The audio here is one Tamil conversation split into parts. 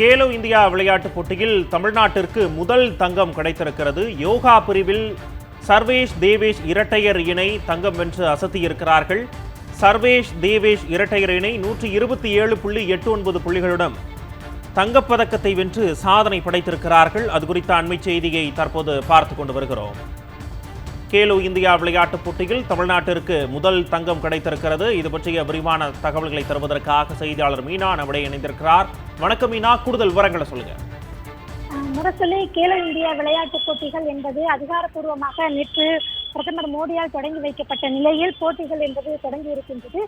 கேலோ இந்தியா விளையாட்டுப் போட்டியில் தமிழ்நாட்டிற்கு முதல் தங்கம் கிடைத்திருக்கிறது. யோகா பிரிவில் சர்வேஷ் தேவேஷ் இரட்டையர் இணை தங்கம் வென்று அசத்தியிருக்கிறார்கள். சர்வேஷ் தேவேஷ் இரட்டையர் இணை நூற்றி இருபத்தி ஏழு புள்ளி எட்டு ஒன்பது புள்ளிகளுடன் தங்கப்பதக்கத்தை வென்று சாதனை படைத்திருக்கிறார்கள். அது குறித்த அண்மை செய்தியை தற்போது பார்த்து கொண்டு வருகிறோம். கேலோ இந்தியா விளையாட்டுப் போட்டியில் தமிழ்நாட்டிற்கு முதல் தங்கம் கிடைத்திருக்கிறது. இது பற்றிய விரிவான தகவல்களை தருவதற்காக செய்தியாளர் மீனா நம்முடைய இணைந்திருக்கிறார். வணக்கம் மீனா கூடுதல் விவரங்களை சொல்லுங்க. முரசொலி கேலோ இந்தியா விளையாட்டுப் போட்டிகள் என்பது அதிகாரப்பூர்வமாக நேற்று பிரதமர் மோடியால் தொடங்கி வைக்கப்பட்ட நிலையில் போட்டிகள் என்பது தொடங்கி இருக்கின்றது.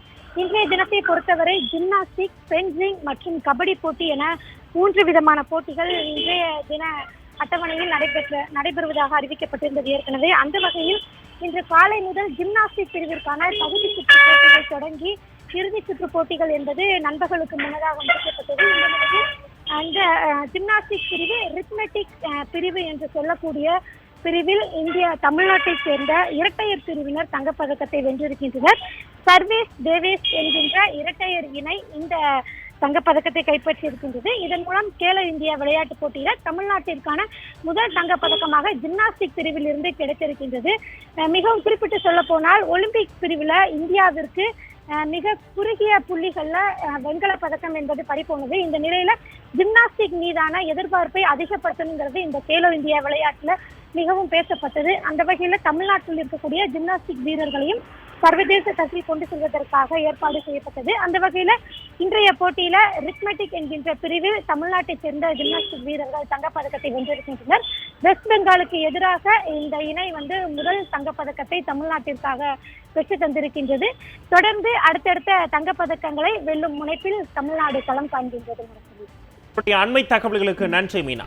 இன்றைய தினத்தை பொறுத்தவரை ஜிம்னாஸ்டிக் பென்சிங் மற்றும் கபடி போட்டி என மூன்று விதமான போட்டிகள் இன்றைய தின அட்டவணையில் நடைபெற்ற நடைபெறுவதாக அறிவிக்கப்பட்டிருந்தது ஏற்கனவே. அந்த வகையில் இன்று காலை முதல் ஜிம்னாஸ்டிக் பிரிவிற்கான தகுதி சுற்று போட்டிகள் தொடங்கி இறுதி சுற்று போட்டிகள் என்பது நண்பர்களுக்கு முன்னதாக முடிக்கப்பட்டது. அந்த ஜிம்னாஸ்டிக் பிரிவு ரித்மெட்டிக் பிரிவு என்று சொல்லக்கூடிய பிரிவில் இந்திய தமிழ்நாட்டைச் சேர்ந்த இரட்டையர் பிரிவினர் தங்கப்பதக்கத்தை வென்றிருக்கின்றனர். சர்வேஸ் தேவேஷ் என்கின்ற இரட்டையர் இணை இந்த தங்கப்பதக்கத்தை கைப்பற்றியிருக்கின்றது. இதன் மூலம் கேலோ இந்தியா விளையாட்டுப் போட்டியில் தமிழ்நாட்டிற்கான முதல் தங்கப்பதக்கமாக ஜிம்னாஸ்டிக் பிரிவில் இருந்து கிடைத்திருக்கின்றது மிகவும் குறிப்பிட்டு சொல்ல போனால் ஒலிம்பிக் பிரிவில் இந்தியாவிற்கு மிக குறுகிய புள்ளிகள்ல வெண்கல வெண்கலப் பதக்கம் என்பது பறிப்போனது இந்த நிலையில ஜிம்னாஸ்டிக் மீதான எதிர்பார்ப்பை அதிகப்படுத்தணுங்கிறது இந்த கேலோ இந்தியா விளையாட்டுல மிகவும் பேசப்பட்டது. அந்த வகையில தமிழ்நாட்டில் இருக்கக்கூடிய ஜிம்னாஸ்டிக் வீரர்களையும் சர்வதேச தட்டில் கொண்டு செல்வதற்காக ஏற்பாடு செய்யப்பட்டது. அந்த வகையில இன்றைய போட்டியில ரித்மெட்டிக் என்கின்ற பிரிவில் தமிழ்நாட்டைச் சேர்ந்த ஜிம்னாஸ்டிக் வீரர்கள் தங்கப்பதக்கத்தை வென்றிருக்கின்றனர். வெஸ்ட் பெங்காலுக்கு எதிராக இந்த இணை வந்து முதல் தங்கப்பதக்கத்தை தமிழ்நாட்டிற்காக பெற்று தந்திருக்கின்றது. தொடர்ந்து அடுத்தடுத்த தங்கப்பதக்கங்களை வெல்லும் முனைப்பில் தமிழ்நாடு களம் காண்கின்றது. அண்மை தகவல்களுக்கு நன்றி மீனா.